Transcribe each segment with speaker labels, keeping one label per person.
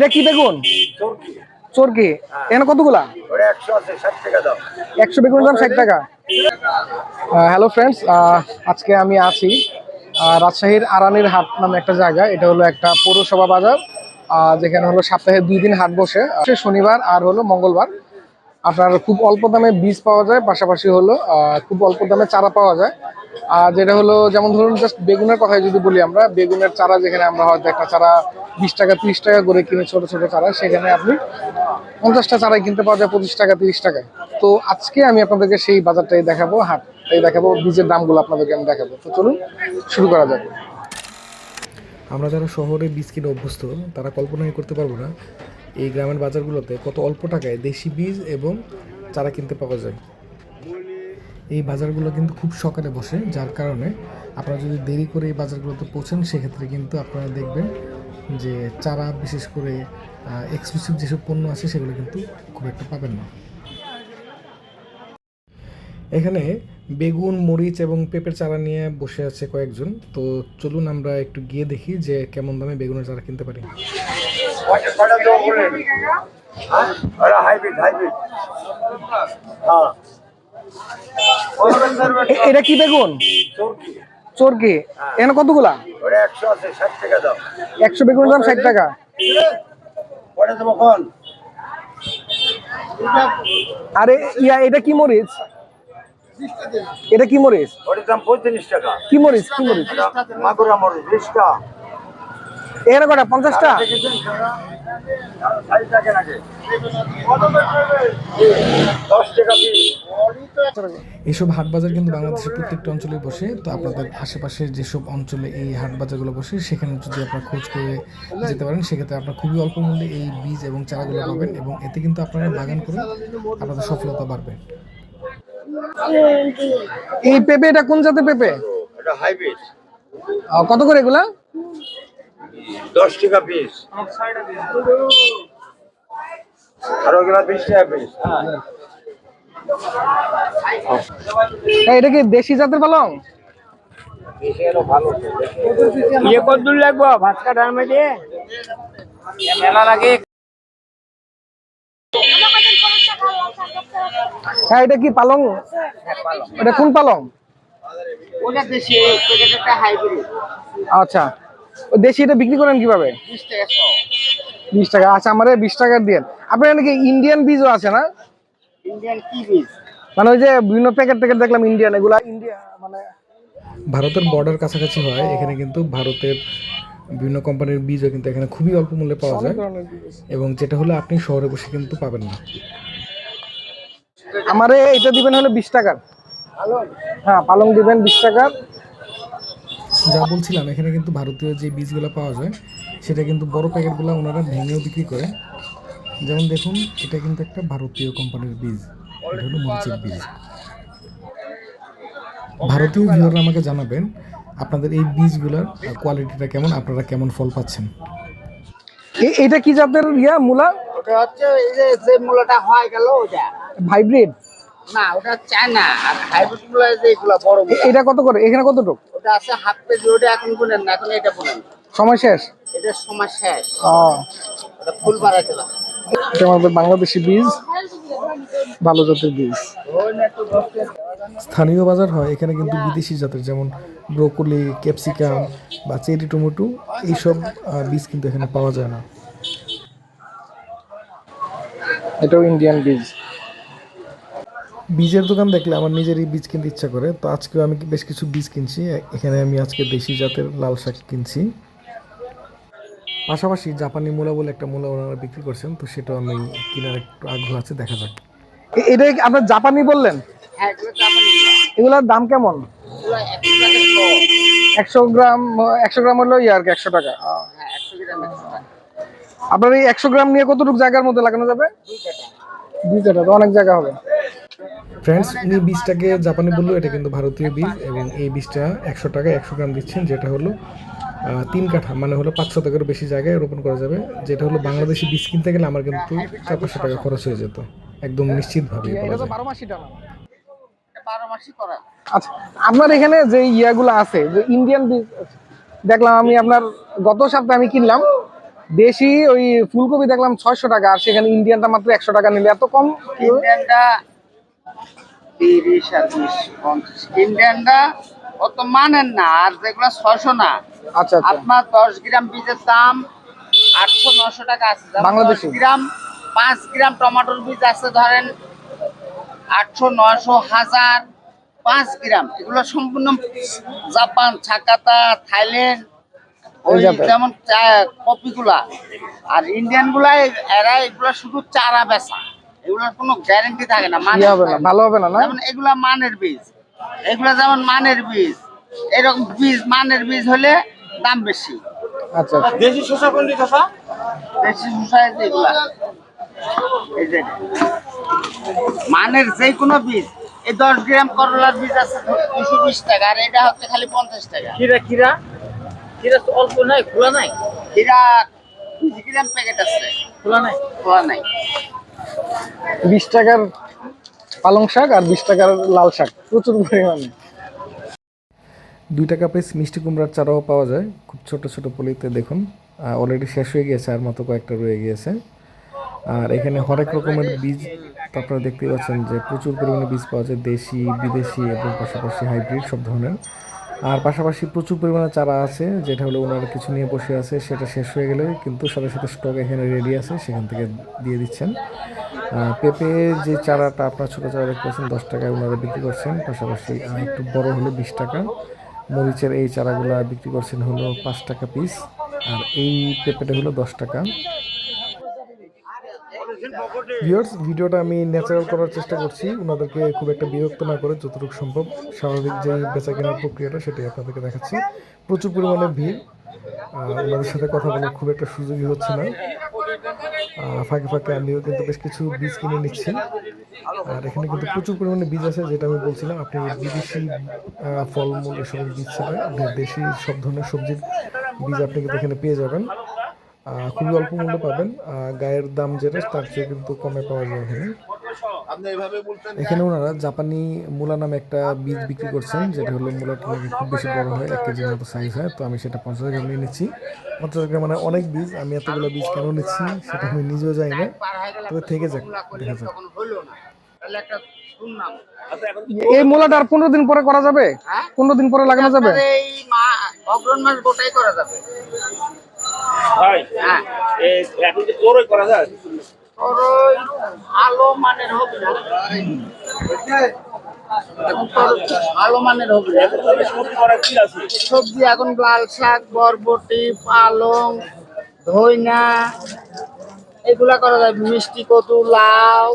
Speaker 1: এটা কি বেগুন?
Speaker 2: চরকি।
Speaker 1: এখানে কতগুলা?
Speaker 2: একশো বেগুন দাম
Speaker 1: ষাট টাকা। হ্যালো ফ্রেন্ডস আজকে আমি আছি রাজশাহীর আরানির হাট নামে একটা জায়গা। এটা হলো একটা পৌরসভা বাজার যেখানে হলো সপ্তাহে দুই দিন হাট বসে। শনিবার আর হলো মঙ্গলবার। আপনার খুব অল্প দামে বীজ পাওয়া যায়, পাশাপাশি হলো খুব অল্প দামে চারা পাওয়া যায়। আর যেটা হলো, যেমন ধরুন জাস্ট বেগুনের কথাই যদি বলি আমরা, বেগুনের চারা যেখানে আমরা হয়তো একটা চারা বিশ টাকা, তিরিশ টাকা করে কিনে ছোট ছোট চারা, সেখানে আপনি পঞ্চাশটা চারাই কিনতে পাওয়া যায়, পঁচিশ টাকা, তিরিশ টাকায়। তো আজকে আমি আপনাদেরকে সেই বাজারটাই দেখাবো, হাটটাই দেখাবো, বীজের দামগুলো আপনাদেরকে আমি দেখাবো। তো চলুন, শুরু করা যাবে
Speaker 3: আমরা যারা শহরে বীজ কিনে অভ্যস্ত, তারা কল্পনাই করতে পারব না এই গ্রামের বাজারগুলোতে কত অল্প টাকায় দেশি বীজ এবং চারা কিনতে পাওয়া যায়? এই বাজারগুলো কিন্তু খুব সকালে বসে, যার কারণে আপনারা যদি দেরি করে এই বাজারগুলোতে পৌঁছান, সেক্ষেত্রে কিন্তু আপনারা দেখবেন যে চারা, বিশেষ করে এক্সক্লুসিভ যেসব পণ্য আছে, সেগুলো কিন্তু খুব একটা পাবেন না। এখানে বেগুন, মরিচ এবং পেঁপের চারা নিয়ে বসে আছে কয়েকজন। তো চলুন আমরা একটু গিয়ে দেখি যে কেমন দামে বেগুনের চারা কিনতে পারি।
Speaker 2: হ্যাঁ হ্যাঁ
Speaker 1: এটা কি বেগুন?
Speaker 2: চরকি।
Speaker 1: চোরকি এখানে কতগুলা?
Speaker 2: একশো টাকা দাম।
Speaker 1: ষাট টাকা। আরে ইয়া এটা কি মরিচ? এটা কি মরিচ?
Speaker 2: ওটার দাম পঁয়তাল্লিশ টাকা।
Speaker 1: কি মরিচ কি মরিচ?
Speaker 2: মাগুরা মরিচ বিশটা
Speaker 1: এখানে কটা? পঞ্চাশটা?
Speaker 3: এইসব হাট বাজার কিন্তু বাংলাদেশের প্রত্যেকটা অঞ্চলে বসে। তো আপনাদের আশেপাশে যেসব অঞ্চলে এই হাট বাজারগুলো বসে সেখানে যদি আপনারা খোঁজ করে যেতে পারেন সেক্ষেত্রে আপনারা খুবই অল্প মূল্যে এই বীজ এবং চারাগুলো পাবেন এবং এতে কিন্তু আপনারা বাগান করে আপনাদের সফলতা বাড়বে।
Speaker 1: এই পেঁপে এটা কোন জাতের পেঁপে?
Speaker 2: এটা হাইব্রিড
Speaker 1: কত করে এগুলা?
Speaker 2: দশ টাকা পিস আর ওগুলা বিশ টাকা পিস
Speaker 1: হ্যাঁ, এটা কি দেশি জাতের পালং?
Speaker 4: ইয়ে কত লাগবো? ভাত কাটার মধ্যে মেলা লাগে।
Speaker 1: হ্যাঁ এটা কি পালং? এটা কোন পালং?
Speaker 4: ওটা দেশি প্যাকেটটা হাইব্রিড
Speaker 1: আচ্ছা। দেশি এটা বিক্রি করেন কীভাবে?
Speaker 4: বিশ টাকা
Speaker 1: আচ্ছা আমার বিশ টাকা দিয়ে আপনার নাকি ইন্ডিয়ান বীজও আছে না?
Speaker 4: ইন্ডিয়ান কি বীজ?
Speaker 1: মানে ওই যে বিভিন্ন প্যাকেট প্যাকেট দেখলাম ইন্ডিয়ান এগুলা ইন্ডিয়া মানে
Speaker 3: ভারতের বর্ডার কাছাকাছি হয় এখানে কিন্তু ভারতের বিভিন্ন কোম্পানির বীজও কিন্তু এখানে খুবই অল্প মূল্যে পাওয়া যায়। এবং যেটা হলো আপনি শহরে বসে কিন্তু পাবেন না।
Speaker 1: আমারে এটা দিবেন হলো বিশ টাকার। হ্যাঁ পালং দিবেন বিশ টাকার।
Speaker 3: যা বলছিলাম এখানে কিন্তু ভারতীয় যে বীজগুলো পাওয়া যায় সেটা কিন্তু বড় প্যাকেটগুলো ওনারা ভেঙেও বিক্রি করে। যেমন দেখুন এটা কিন্তু একটা ভারতীয় কোম্পানির বীজ এটা হলো মরিচের বীজ। ভারতীয় ভিউয়াররা আমাকে জানাবেন আপনাদের এই বীজগুলোর কোয়ালিটিটা কেমন আপনারা কেমন ফল পাচ্ছেন?
Speaker 1: এ- এটা কি জাতের ইয়া মূলা?
Speaker 4: ওটা হচ্ছে এই যে যে মূলাটা হয় গেল ওটা
Speaker 1: হাইব্রিড
Speaker 4: না ওটা চায়না আর হাইব্রিড মূলা যেগুলো বড়
Speaker 1: এটা কত করে? এখানে কতটুক?
Speaker 4: ওটা আছে হাফ কেজি ওটা এখন বুনেন না এখন এটা বুনেন।
Speaker 1: সময় শেষ?
Speaker 4: এটা সময় শেষ।
Speaker 1: ও।
Speaker 4: ওটা ফুল
Speaker 1: এটা আমাদের বাংলাদেশি বীজ ভালো জাতের বীজ।
Speaker 3: স্থানীয় বাজার হয় এখানে কিন্তু বিদেশি জাতের যেমন ব্রোকলি ক্যাপসিকাম বা চেরি টমেটো এইসব বীজ কিন্তু এখানে পাওয়া যায় না।
Speaker 1: এটাও ইন্ডিয়ান বীজ।
Speaker 3: বীজের দোকান দেখলে আমার নিজেরই বীজ কিনতে ইচ্ছা করে। তো আজকেও আমি বেশ কিছু বীজ কিনছি। এখানে আমি আজকে দেশি জাতের লাল শাক কিনছি। পাশাপাশি জাপানি মূলা বলে একটা মূলা ওনারা বিক্রি করছেন তো সেটাও আমি কেনার একটু আগ্রহ আছে দেখা যাক।
Speaker 1: এটা আপনার জাপানি বললেন?
Speaker 4: হ্যাঁ
Speaker 1: এগুলোর দাম কেমন?
Speaker 4: একশো
Speaker 1: গ্রাম একশো গ্রাম হলো ইয়ে আর কি একশো টাকা।
Speaker 4: হ্যাঁ একশো টাকা।
Speaker 1: আপনার এই একশো গ্রাম নিয়ে কতটুকু জায়গার মধ্যে লাগানো যাবে? দুই তো অনেক জায়গা হবে।
Speaker 3: ফ্রেন্ডস উনি বীজটাকে জাপানে বলল এটা কিন্তু ভারতীয় বীজ এবং এই বীজটা একশো টাকা একশো গ্রাম দিচ্ছেন যেটা হলো তিন কাঠা মানে হলো পাঁচশো টাকার বেশি জায়গায় রোপণ করা যাবে যেটা হলো বাংলাদেশি বীজ কিনতে গেলে আমার কিন্তু চার পাঁচশো টাকা খরচ হয়ে যেত একদম নিশ্চিতভাবে
Speaker 1: বারো
Speaker 4: মাসই
Speaker 1: আচ্ছা আপনার এখানে যে ইয়াগুলো আছে যে ইন্ডিয়ান বীজ দেখলাম আমি আপনার গত সপ্তাহে আমি কিনলাম দেশি ওই ফুলকপি দেখলাম ছয়শো টাকা আর সেখানে ইন্ডিয়ানটা মাত্র একশো টাকা নিলে এত কম
Speaker 5: ইন্ডিয়ানটা তিরিশ আর বিশ পঞ্চাশ ইন্ডিয়ানটা অত মানেন না আর যেগুলো ছশো না।
Speaker 1: আচ্ছা আচ্ছা।
Speaker 5: আপনার দশ গ্রাম বীজের দাম আটশো নশো টাকা আছে।
Speaker 1: বাংলাদেশি?
Speaker 5: 10 গ্রাম পাঁচ গ্রাম টমেটোর বীজ আছে ধরেন আটশো নশো হাজার পাঁচ গ্রাম। এগুলো সম্পূর্ণ জাপান ছাকাতা থাইল্যান্ড ওই যেমন চা- কপিগুলা। আর ইন্ডিয়ানগুলা এরা এগুলা শুধু চারা বেচা। এগুলোর কোনো গ্যারেন্টি থাকে না মানে
Speaker 1: হবে না ভালো হবে না না?
Speaker 5: যেমন এগুলা মানের বীজ। এগুলা যেমন মানের বীজ এরকম বীজ মানের বীজ হলে দাম বেশি।
Speaker 1: আচ্ছা আচ্ছা।
Speaker 2: দেশি শসা কোনটি শসা?
Speaker 5: দেশি সুসাইজ এগুলা। এই যে। মানের যে কোনো বীজ এই দশ গ্রাম করলার বীজ আছে দুশো বিশ টাকা আর এটা হচ্ছে খালি পঞ্চাশ টাকা।
Speaker 4: কিরা কিরা কিরা তো অল্প নাই খোলা নাই?
Speaker 5: দুই গ্রাম প্যাকেট আছে।
Speaker 4: খোলা নাই?
Speaker 5: খোলা নাই।
Speaker 1: বিশ টাকার পালং শাক আর বিশ টাকার লাল শাক, প্রচুর পরিমাণে।
Speaker 3: দুই টাকা পিস মিষ্টি কুমড়ার চারাও পাওয়া যায়, খুব ছোট ছোট পলিতে দেখুন। অলরেডি শেষ হয়ে গিয়েছে, আর মতো কয়েকটা রয়ে গিয়েছে। আর এখানে হরেক রকমের বীজ আপনারা দেখতেই পাচ্ছেন যে প্রচুর পরিমাণে বীজ পাওয়া যায়, দেশি, বিদেশি এবং পাশাপাশি হাইব্রিড সব ধরনের। আর পাশাপাশি প্রচুর পরিমাণে চারা আছে, যেটা হলো ওনারা কিছু নিয়ে বসে আছে, সেটা শেষ হয়ে গেলে কিন্তু সাথে সাথে স্টক এখানে রেডি আছে, সেখান থেকে দিয়ে দিচ্ছেন। পেঁপে যে চারাটা আপনার ছোটো চারা দেখতে পাচ্ছেন, দশ টাকায় ওনারা বিক্রি করছেন, পাশাপাশি একটু বড় হলে বিশ টাকা। মরিচের এই চারাগুলো বিক্রি করছেন হলো পাঁচ টাকা পিস আর এই পেঁপেটা হলো দশ টাকা। ভিউয়ার্স ভিডিওটা আমি ন্যাচারাল করার চেষ্টা করছি। ওনাদেরকে খুব একটা বিরক্ত না করে যতটুকু সম্ভব স্বাভাবিক যে বেচা কেনার প্রক্রিয়াটা সেটাই আপনাদেরকে দেখাচ্ছি। প্রচুর পরিমাণে ভিড়। ওনাদের সাথে কথা বলার খুব একটা সুযোগই হচ্ছে না। ফাঁকে ফাঁকে আমিও কিন্তু বেশ কিছু বীজ কিনে নিচ্ছি। আর এখানে কিন্তু প্রচুর পরিমাণে বীজ আছে, যেটা আমি বলছিলাম, আপনি বিদেশি ফলমূল এসবের বীজ ছাড়া দেশি সব ধরনের সবজির বীজ আপনি কিন্তু এখানে পেয়ে যাবেন। খুবই অল্প মূল্যে পাবেন। গায়ের দাম যেটা তার চেয়ে কিন্তু কমে পাওয়া যায় এখানে। এখানে ওনারা জাপানি মূলা নামে একটা বীজ বিক্রি করছেন যেটা হলো মূলাটা খুব বেশি বড় হয় এক কেজির মতো সাইজ হয়। তো আমি সেটা পঞ্চাশ গ্রাম নিয়ে নিচ্ছি। পঞ্চাশ গ্রাম মানে অনেক বীজ। আমি এতগুলো বীজ কেন নিচ্ছি সেটা আমি নিজেও জানি না। তবে থেকে যাক দেখা যাক।
Speaker 5: তখন হইল না তাহলে একটা শুনলাম
Speaker 1: এই মূলাটা আর পনেরো দিন পরে করা যাবে?
Speaker 5: হ্যাঁ?
Speaker 1: পনেরো দিন পরে লাগানো যাবে?
Speaker 5: এই মা মাস গোটাই করা যাবে।
Speaker 2: ভাই এখন যে তোরই করা যায়?
Speaker 5: ওর মানের হবে না। এখন তোর ভালো মানের হবে
Speaker 2: সবজি করা কি আছে?
Speaker 5: সবজি এখন লাল শাক বরবটি পালং ধইনা এগুলা করা যায়। মিষ্টি কচু লাউ।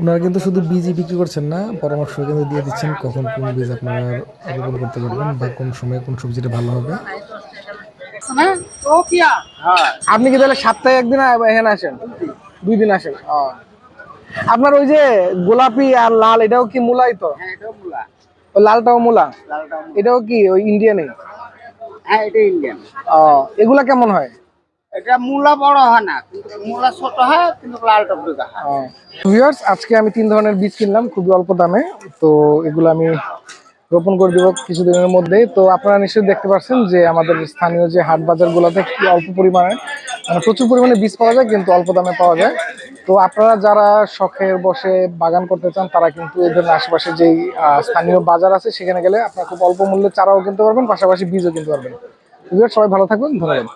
Speaker 3: ওনারা কিন্তু শুধু বীজই বিক্রি করছেন না পরামর্শ কিন্তু দিয়ে দিচ্ছেন কখন কোন বীজ আপনারা রোপণ করতে পারবেন বা কোন সময় কোন সবজিটা ভালো হবে।
Speaker 1: আপনি কি তাহলে সপ্তাহে একদিন এখানে আসেন? দুই দিন আসেন? ও। আপনার ওই যে গোলাপি আর লাল এটাও কি মূলাই তো?
Speaker 5: হ্যাঁ এটা মূলা।
Speaker 1: ওই লালটাও মূলা? এটাও কি ওই ইন্ডিয়ানে
Speaker 5: হ্যাঁ এটা ইন্ডিয়ান
Speaker 1: ও এগুলা কেমন হয়?
Speaker 5: এটা মূলা বড় হয় না কিন্তু মূলা ছোট হয় কিন্তু লালটা বড় হয়।
Speaker 1: ভিউয়ার্স আজকে আমি তিন ধরনের বীজ কিনলাম খুবই অল্প দামে। তো এগুলো আমি রোপণ করে দিব কিছুদিনের মধ্যেই। তো আপনারা নিশ্চয়ই দেখতে পাচ্ছেন যে আমাদের স্থানীয় যে হাট বাজারগুলোতে কি অল্প পরিমাণে মানে প্রচুর পরিমাণে বীজ পাওয়া যায়, কিন্তু অল্প দামে পাওয়া যায়। তো আপনারা যারা শখের বসে বাগান করতে চান, তারা কিন্তু এই ধরনের আশেপাশে যেই স্থানীয় বাজার আছে, সেখানে গেলে আপনারা খুব অল্প মূল্যে চারাও কিনতে পারবেন, পাশাপাশি বীজও কিনতে পারবেন। সবাই ভালো থাকবেন ধন্যবাদ।